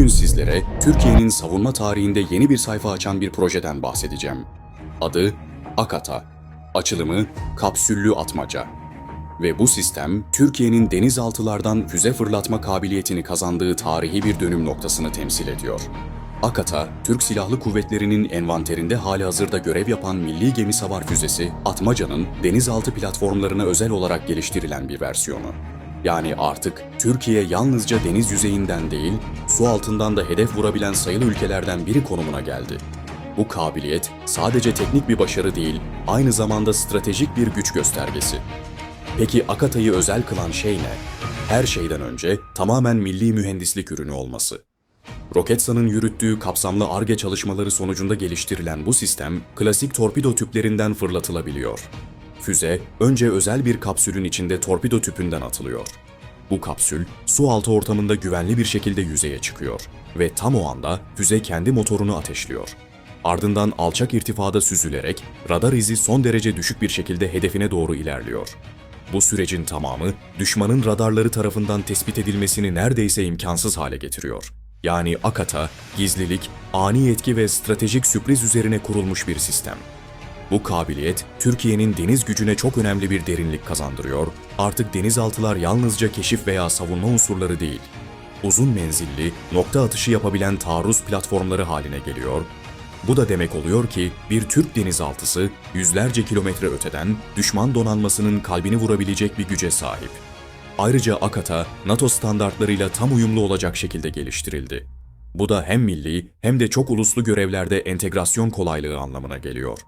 Bugün sizlere Türkiye'nin savunma tarihinde yeni bir sayfa açan bir projeden bahsedeceğim. Adı AKATA, açılımı Kapsüllü Atmaca. Ve bu sistem, Türkiye'nin denizaltılardan füze fırlatma kabiliyetini kazandığı tarihi bir dönüm noktasını temsil ediyor. AKATA, Türk Silahlı Kuvvetleri'nin envanterinde hali hazırda görev yapan milli gemi savar füzesi Atmaca'nın denizaltı platformlarına özel olarak geliştirilen bir versiyonu. Yani artık Türkiye yalnızca deniz yüzeyinden değil, su altından da hedef vurabilen sayılı ülkelerden biri konumuna geldi. Bu kabiliyet sadece teknik bir başarı değil, aynı zamanda stratejik bir güç göstergesi. Peki Akata'yı özel kılan şey ne? Her şeyden önce tamamen milli mühendislik ürünü olması. Roketsan'ın yürüttüğü kapsamlı ARGE çalışmaları sonucunda geliştirilen bu sistem, klasik torpido tüplerinden fırlatılabiliyor. Füze, önce özel bir kapsülün içinde torpido tüpünden atılıyor. Bu kapsül, su altı ortamında güvenli bir şekilde yüzeye çıkıyor ve tam o anda füze kendi motorunu ateşliyor. Ardından alçak irtifada süzülerek radar izi son derece düşük bir şekilde hedefine doğru ilerliyor. Bu sürecin tamamı düşmanın radarları tarafından tespit edilmesini neredeyse imkansız hale getiriyor. Yani AKATA, gizlilik, ani yetki ve stratejik sürpriz üzerine kurulmuş bir sistem. Bu kabiliyet, Türkiye'nin deniz gücüne çok önemli bir derinlik kazandırıyor. Artık denizaltılar yalnızca keşif veya savunma unsurları değil, uzun menzilli, nokta atışı yapabilen taarruz platformları haline geliyor. Bu da demek oluyor ki bir Türk denizaltısı yüzlerce kilometre öteden düşman donanmasının kalbini vurabilecek bir güce sahip. Ayrıca AKATA, NATO standartlarıyla tam uyumlu olacak şekilde geliştirildi. Bu da hem milli hem de çok uluslu görevlerde entegrasyon kolaylığı anlamına geliyor.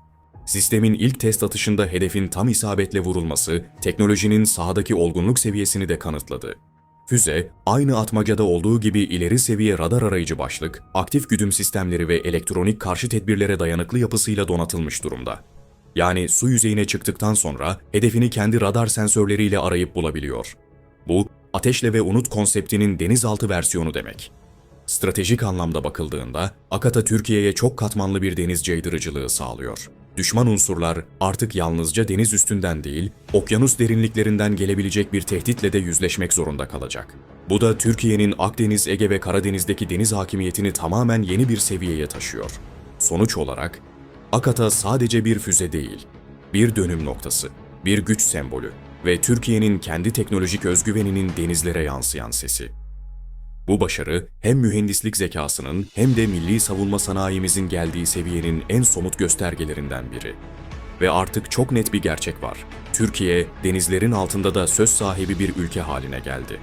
Sistemin ilk test atışında hedefin tam isabetle vurulması, teknolojinin sahadaki olgunluk seviyesini de kanıtladı. Füze, aynı atmacada olduğu gibi ileri seviye radar arayıcı başlık, aktif güdüm sistemleri ve elektronik karşı tedbirlere dayanıklı yapısıyla donatılmış durumda. Yani su yüzeyine çıktıktan sonra hedefini kendi radar sensörleriyle arayıp bulabiliyor. Bu, ateşle ve unut konseptinin denizaltı versiyonu demek. Stratejik anlamda bakıldığında Akata Türkiye'ye çok katmanlı bir deniz caydırıcılığı sağlıyor. Düşman unsurlar artık yalnızca deniz üstünden değil, okyanus derinliklerinden gelebilecek bir tehditle de yüzleşmek zorunda kalacak. Bu da Türkiye'nin Akdeniz, Ege ve Karadeniz'deki deniz hakimiyetini tamamen yeni bir seviyeye taşıyor. Sonuç olarak Akata sadece bir füze değil, bir dönüm noktası, bir güç sembolü ve Türkiye'nin kendi teknolojik özgüveninin denizlere yansıyan sesi. Bu başarı hem mühendislik zekasının hem de milli savunma sanayimizin geldiği seviyenin en somut göstergelerinden biri. Ve artık çok net bir gerçek var. Türkiye denizlerin altında da söz sahibi bir ülke haline geldi.